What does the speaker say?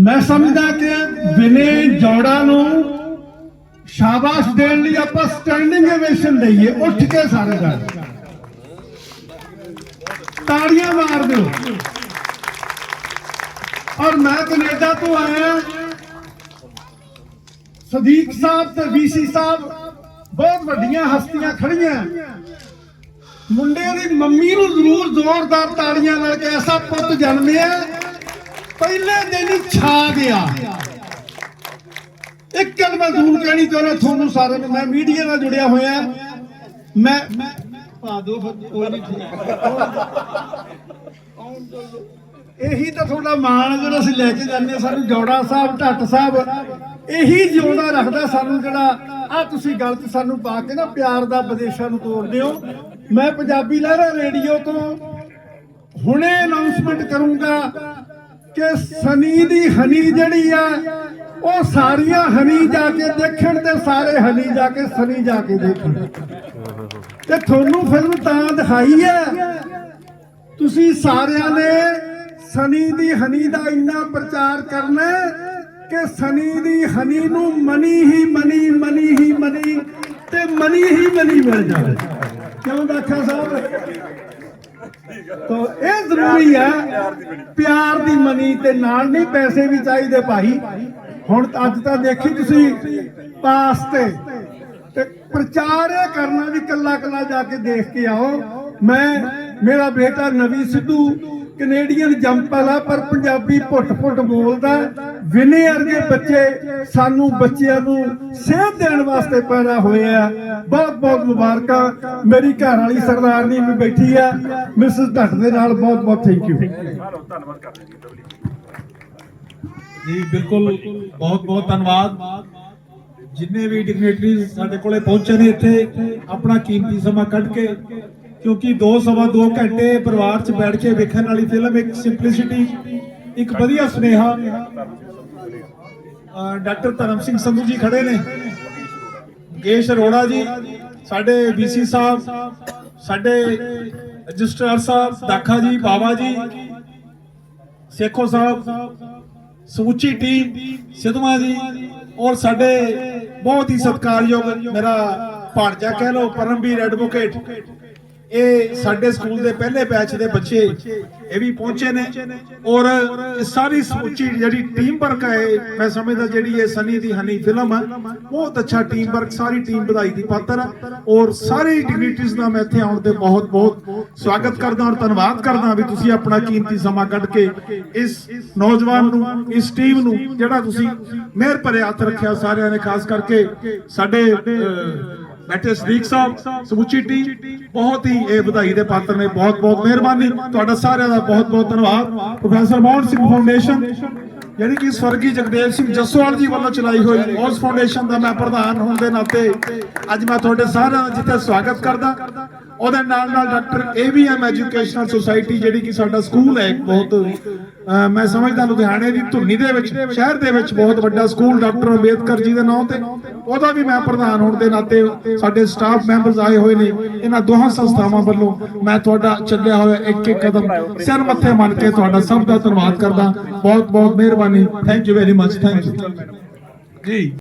ਮੈਂ ਸਮਝਦਾ ਕਿ ਵਿਨੇ ਜੋੜਾ ਨੂੰ ਸ਼ਾਬਾਸ਼ ਦੇਣ ਲਈ ਆਪਾਂ ਸਟੈਂਡਿੰਗ ਓਵੇਸ਼ਨ ਦਈਏ ਉੱਠ ਕੇ ਸਾਰੇ ਜਾਣੇ। ਤਾੜੀਆਂ ਮਾਰ ਦਿਓ। ਔਰ ਮੈਂ ਕੈਨੇਡਾ ਤੋਂ ਆਇਆ। ਸਦੀਕ ਸਾਹਿਬ ਤੇ ਵੀਸੀ ਸਾਹਿਬ ਬਹੁਤ ਵੱਡੀਆਂ ਹਸਤੀਆਂ ਖੜੀਆਂ ਮੁੰਡੇ ਦੀ ਮੰਮੀ ਨੂੰ ਜ਼ਰੂਰ ਜ਼ੋਰਦਾਰ ਤਾੜੀਆਂ ਨਾਲ ਕਿ ਐਸਾ ਪੁੱਤ ਜਨਮਿਆ। ਪਹਿਲੇ ਦਿਨ ਹੀ ਛਾ ਗਿਆ। ਇੱਕ ਗੱਲ ਮੈਂ ਜ਼ਰੂਰ ਕਹਿਣੀ ਚਾਹੁੰਦਾ, ਤੁਹਾਨੂੰ ਸਾਰਿਆਂ ਨੂੰ, ਮੈਂ ਮੀਡੀਆ ਨਾਲ ਜੁੜਿਆ ਹੋਇਆ। ਮੈਂ ਪਾ ਦੋ ਕੋਈ ਨਹੀਂ ਠੀਕ। ਇਹੀ ਤਾਂ ਤੁਹਾਡਾ ਮਾਣ ਜਿਹੜਾ ਅਸੀਂ ਲੈ ਕੇ ਜਾਂਦੇ ਸਾਨੂੰ ਜੋੜਾ ਸਾਹਿਬ, ਢੱਟ ਸਾਹਿਬ, ਇਹੀ ਜਿਉਂਦਾ ਰੱਖਦਾ ਸਾਨੂੰ ਜਿਹੜਾ, ਆ ਤੁਸੀਂ ਗਲਤ ਸਾਨੂੰ ਪਾ ਕੇ ਨਾ ਪਿਆਰ ਦਾ ਵਿਦੇਸ਼ਾਂ ਨੂੰ ਤੋੜਦੇ ਹੋ ਮੈਂ ਪੰਜਾਬੀ ਲਹਿਰਾ ਰੇਡੀਓ ਤੋਂ ਹੁਣੇ ਅਨਾਉਂਸਮੈਂਟ ਕਰੂੰਗਾ। ਕਿ ਸਨੀ ਦੀ ਹਨੀ ਜਿਹੜੀ ਆ, ਉਹ ਸਾਰੀਆਂ ਹਨੀ ਜਾ ਕੇ ਦੇਖਣ ਤੇ ਸਾਰੇ ਹਨੀ ਜਾ ਕੇ ਸਨੀ ਜਾ ਕੇ ਦੇਖਣ। ਤੇ ਤੁਹਾਨੂੰ ਫਿਲਮ ਤਾਂ ਦਿਖਾਈ ਹੈ ਤੁਸੀਂ ਸਾਰਿਆਂ ਨੇ ਸਨੀ ਦੀ ਹਨੀ ਦਾ ਇੰਨਾ ਪ੍ਰਚਾਰ ਕਰਨਾ ਕਿ ਸਨੀ ਦੀ ਹਨੀ ਨੂੰ ਮਨੀ ਹੀ ਮਨੀ ਮਨੀ ਹੀ ਮਨੀ ਤੇ ਮਨੀ ਹੀ ਮਨੀ ਮਿਲ ਜਾਵੇ। ਕਿਉਂ ਦਾਖਾ ਸਾਹਿਬ? ਤੋ ਇਹ ਜ਼ਰੂਰੀ ਹੈ ਪਿਆਰ ਦੀ ਮਨੀ ਤੇ ਨਾਲ ਨਹੀਂ ਪੈਸੇ ਵੀ ਚਾਹੀਦੇ ਭਾਈ। ਹੁਣ ਅੱਜ ਤਾਂ ਦੇਖੀ ਤੁਸੀਂ ਪਾਸ ਤੇ ਤੇ ਪ੍ਰਚਾਰ ਇਹ ਕਰਨਾ ਵੀ ਕੱਲਾ ਕੱਲਾ ਜਾ ਕੇ ਦੇਖ ਕੇ ਆਓ। ਮੈਂ, ਮੇਰਾ ਬੇਟਾ ਨਵੀ ਸਿੱਧੂ ਕੈਨੇਡੀਅਨ ਜੰਪਲ ਪਰ ਪੰਜਾਬੀ ਪੁੱਟ-ਪੁੱਟ ਬੋਲਦਾ ਵਿਨੇ ਵਰਗੇ ਬੱਚੇ ਸਾਨੂੰ ਬੱਚਿਆਂ ਨੂੰ ਸੇਧ ਦੇਣ ਵਾਸਤੇ ਪੈਦਾ ਹੋਏ ਆ। ਬਹੁਤ ਬਹੁਤ ਮੁਬਾਰਕਾਂ। ਮੇਰੀ ਘਰ ਵਾਲੀ ਸਰਦਾਰਨੀ ਵੀ ਬੈਠੀ ਆ। ਮਿਸਿਸ ਢੱਟ ਦੇ ਨਾਲ ਬਹੁਤ ਬਹੁਤ ਥੈਂਕ ਯੂ ਜੀ, ਬਿਲਕੁਲ ਬਹੁਤ ਬਹੁਤ ਧੰਨਵਾਦ। ਜਿੰਨੇ ਵੀ ਡਿਗਨਿਟਰੀਜ਼ ਸਾਡੇ ਕੋਲੇ ਪਹੁੰਚੇ ਨੇ ਇੱਥੇ, ਆਪਣਾ ਕੀਮਤੀ ਸਮਾਂ ਕੱਢ ਕੇ ਕਿਉਂਕਿ 2 ਸਵਾ 2 ਘੰਟੇ ਪਰਿਵਾਰ 'ਚ ਬੈਠ ਕੇ ਵੇਖਣ ਵਾਲੀ ਫਿਲਮ ਇੱਕ ਸਿੰਪਲਿਸਿਟੀ ਇੱਕ ਵਧੀਆ ਸੁਨੇਹਾ। ਡਾਕਟਰ ਧਰਮ ਸਿੰਘ ਸੰਧੂ ਜੀ ਖੜੇ ਨੇ। ਗੇਸ਼ ਅਰੋੜਾ ਜੀ, ਸਾਡੇ ਬੀਸੀ ਸਾਹਿਬ, ਸਾਡੇ ਰਜਿਸਟਰਾਰ ਸਾਹਿਬ, ਦਾਖਾ ਜੀ ਬਾਵਾ ਜੀ, ਸੇਖੋ ਸਾਹਿਬ, ਸਮੁੱਚੀ ਟੀਮ ਸਿੱਧਵਾਂ ਜੀ, ਔਰ ਸਾਡੇ ਬਹੁਤ ਹੀ ਸਤਿਕਾਰਯੋਗ ਮੇਰਾ ਭਾਣਜਾ ਕਹਿ ਲਓ, ਪਰਮਵੀਰ ਐਡਵੋਕੇਟ ਇਹ ਸਾਡੇ ਸਕੂਲ ਦੇ ਪਹਿਲੇ ਬੈਚ ਦੇ ਬੱਚੇ ਇਹ ਵੀ ਪਹੁੰਚੇ ਨੇ। ਔਰ ਸਾਰੀ ਸਮੁੱਚੀ ਜਿਹੜੀ ਟੀਮ ਵਰਕ ਹੈ, ਮੈਂ ਸਮਝਦਾ ਜਿਹੜੀ ਇਹ ਸਨੀ ਦੀ ਹਨੀ ਫਿਲਮ ਹੈ ਬਹੁਤ ਅੱਛਾ ਟੀਮ ਵਰਕ ਸਾਰੀ ਟੀਮ ਵਧਾਈ ਦੀ ਪਾਤਰ ਆ। ਔਰ ਸਾਰੇ ਡਿਗਨਿਟਰੀਜ਼ ਦਾ ਮੈਂ ਇੱਥੇ ਆਉਣ ਤੇ ਬਹੁਤ ਬਹੁਤ ਸਵਾਗਤ ਕਰਦਾ ਔਰ ਧੰਨਵਾਦ ਕਰਦਾ ਵੀ ਤੁਸੀਂ ਆਪਣਾ ਕੀਮਤੀ ਸਮਾਂ ਕੱਢ ਕੇ ਇਸ ਨੌਜਵਾਨ ਨੂੰ, ਇਸ ਟੀਮ ਨੂੰ, ਜਿਹੜਾ ਤੁਸੀਂ ਮਿਹਰ ਭਰੇ ਹੱਥ ਰੱਖਿਆ ਸਾਰਿਆਂ ਨੇ, ਖਾਸ ਕਰਕੇ ਸਾਡੇ ਬੈਠੇ ਸਦੀਕ ਸਾਹਿਬ, ਸਮੁੱਚੀ ਟੀਮ ਬਹੁਤ ਹੀ ਇਹ ਵਧਾਈ ਦੇ ਪਾਤਰ ਨੇ, ਬਹੁਤ ਬਹੁਤ ਮਿਹਰਬਾਨੀ। ਤੁਹਾਡਾ ਸਾਰਿਆਂ ਦਾ ਬਹੁਤ ਬਹੁਤ ਧੰਨਵਾਦ। ਪ੍ਰੋਫੈਸਰ ਮੋਹਨ ਸਿੰਘ ਫਾਊਂਡੇਸ਼ਨ ਜਿਹੜੀ ਕਿ ਸਵਰਗੀ ਜਗਦੇਵ ਸਿੰਘ ਜਸਵਾਲ ਜੀ ਵੱਲੋਂ ਚਲਾਈ ਹੋਈ ਉਸ ਫਾਊਂਡੇਸ਼ਨ ਦਾ ਮੈਂ ਪ੍ਰਧਾਨ ਹੋਣ ਦੇ ਨਾਤੇ ਅੱਜ ਮੈਂ ਤੁਹਾਡੇ ਸਾਰਿਆਂ ਦਾ ਜਿੱਥੇ ਸਵਾਗਤ ਕਰਦਾ। ਉਹਦੇ ਨਾਲ ਨਾਲ ਡਾਕਟਰ ਏਵੀਐਮ ਐਜੂਕੇਸ਼ਨਲ ਸੁਸਾਇਟੀ ਜਿਹੜੀ ਕਿ ਸਾਡਾ ਸਕੂਲ ਹੈ ਬਹੁਤ ਮੈਂ ਸਮਝਦਾ ਲੁਧਿਆਣੇ ਦੀ ਧੁੰਨੀ ਦੇ ਵਿੱਚ, ਸ਼ਹਿਰ ਦੇ ਵਿੱਚ ਬਹੁਤ ਵੱਡਾ ਸਕੂਲ ਡਾਕਟਰ ਅੰਬੇਦਕਰ ਜੀ ਦੇ ਨਾਮ ਤੇ। ਉਹਦਾ ਵੀ ਮੈਂ ਪ੍ਰਧਾਨ ਹੋਣ ਦੇ ਨਾਤੇ ਸਾਡੇ ਸਟਾਫ ਮੈਂਬਰਸ ਆਏ ਹੋਏ ਨੇ, ਇਹਨਾਂ ਦੋਹਾਂ ਸੰਸਥਾਵਾਂ ਵੱਲੋਂ ਮੈਂ ਤੁਹਾਡਾ ਚੱਲਿਆ ਹੋਇਆ ਇੱਕ ਇੱਕ ਕਦਮ ਸਿਰ ਮੱਥੇ ਮੰਨ ਕੇ ਤੁਹਾਡਾ ਸਭ ਦਾ ਧੰਨਵਾਦ ਕਰਦਾ। ਬਹੁਤ ਬਹੁਤ ਮਿਹਰਬਾਨੀ। Thank you very much thank you ji.